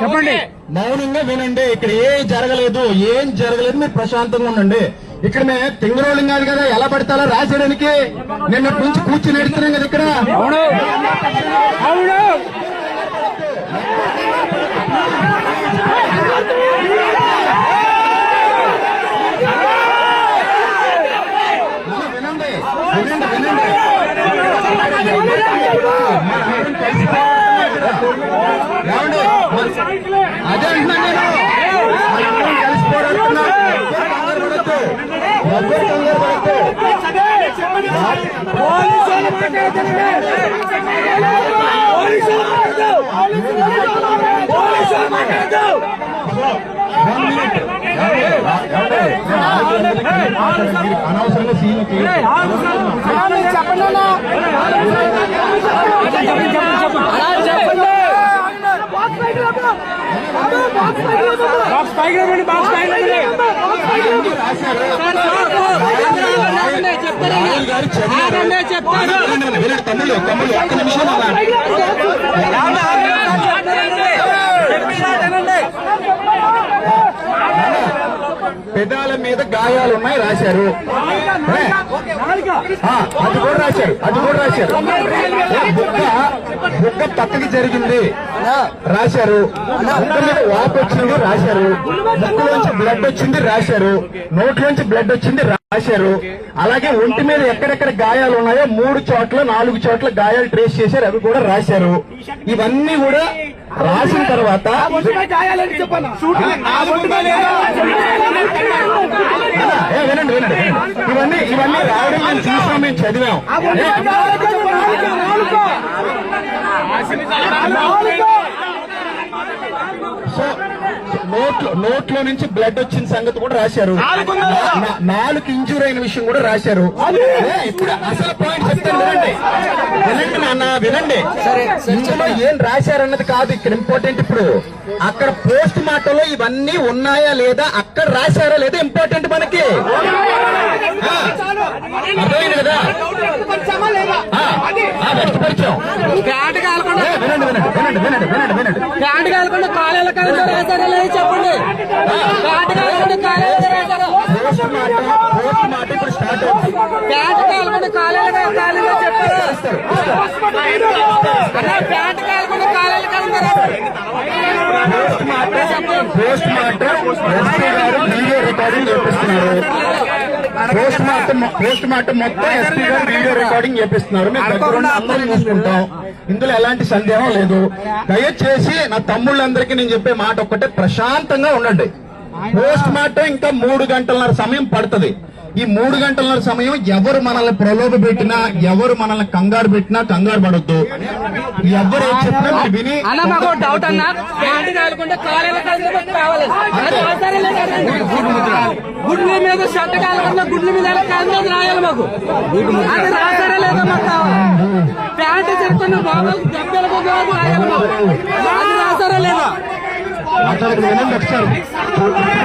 చెప్పండి మౌనంగా వినండి ఇక్కడ ఏం జరగలేదు ఏం జరగలేదు మీరు ప్రశాంతంగా ఉండండి. ఇక్కడ మేము తింగరోళం కాదు కదా ఎలా పడతారో రాసేయడానికి నిన్న నుంచి కూర్చుని ఎడుతున్నాం కదా ఇక్కడ. అవును. అవును వినండి వినండి వినండి మనందరం కలిసి ఏమండి? అదే అంటున్నాను నేను మనందరం కలిసి పోరాడుతున్నాం అనవసరంగా సీన్ బాక్స్ పైకి రండి బాక్స్ పైకి రండి రాశారు రాయల్ గారు చదివారు వినండి, వినండి, వినండి, తమ్ముళ్ళు తమ్ముళ్ళు ఒక్క నిమిషం అలా. పెదాల మీద గాయాలు ఉన్నాయి రాశారు అది కూడా రాశారు అది కూడా రాశారు. బుక్క బుక్క పక్కకి జరిగింది. రాశారు. బుక్క మీద వాపు వచ్చింది రాశారు. ముక్కులోంచి బ్లడ్ వచ్చింది రాశారు. నోట్లోంచి బ్లడ్ వచ్చింది రాశారు. అలాగే ఒంటి మీద ఎక్కడెక్కడ గాయాలు ఉన్నాయో మూడు చోట్ల నాలుగు చోట్ల గాయాలు ట్రేస్ చేశారు అవి కూడా రాశారు. ఇవన్నీ కూడా రాసిన తర్వాత వినండి వినండి. ఇవన్నీ ఇవన్నీ రావడం మేము చూసాం మేము చదివాం ఏ, సో నోట్లో నోట్లో నుంచి బ్లడ్ వచ్చిన సంగతి కూడా రాశారు. నాలుగు ఇంజూర్ అయిన విషయం కూడా రాశారు. ఇప్పుడు అసలు పాయింట్ చెప్తాను వినండి. వినండి నాన్న వినండి. ఇందులో ఏం రాశారన్నది కాదు ఇక్కడ ఇంపార్టెంట్ ఇప్పుడు. అక్కడ పోస్ట్ మార్టంలో ఇవన్నీ ఉన్నాయా లేదా అక్కడ రాశారా లేదా ఇంపార్టెంట్ మనకి. అర్థమైంది కదా? వ్యక్తపరిచాం ప్యాంట్ కాలకుండా వినండి వినండి వినండి వినండి వినండి వినండి. ప్యాంట్ కాలకుండా కాలేల కలిసి రాశారా లేదు చెప్పండి. ప్యాంట్ కాలకుండా కాలేల రాశారా పోస్ట్ పోస్ట్ మార్టం ఇప్పుడు స్టార్ట్ అవుతుంది. ప్యాంట్ కాలకుండా కాలేల కాలేలో చెప్పారా? ప్యాంట్ కాలకుండా కాలేల కలిసి పోస్ట్ మార్టం ఎస్పీ గారు వీడియో రికార్డింగ్ చేపిస్తున్నారు పోస్ట్ మార్టం పోస్ట్ మార్టం మొత్తం ఎస్పీ గారు వీడియో రికార్డింగ్ చేపిస్తున్నారు. మేము దగ్గరుండి అందరం చూసుకుంటాం. ఇందులో ఎలాంటి సందేహం లేదు. దయచేసి నా తమ్ముళ్ళందరికీ నేను చెప్పే మాట ఒక్కటే. ప్రశాంతంగా ఉండండి. పోస్ట్ మార్టం ఇంకా మూడు గంటలన్నర సమయం పడుతుంది. ఈ మూడు గంటలన్నర సమయం ఎవరు మనల్ని ప్రలోభ పెట్టినా ఎవరు మనల్ని కంగారు పెట్టినా కంగారు పడొద్దు. ఎవరు ఏం చెప్పినా మీరు విని డౌట్ అన్న. కావాలి. మీద షర్ట్ కన్నా గుడ్ల మీద కాలు రాయాలి మాకు. అది రాసారా లేదా మాకు కావాలి? ప్యాంట్ చెప్తున్న బాబు దెబ్బలకు బాబు రాయాలి మాకు. అది రాశారా లేదా?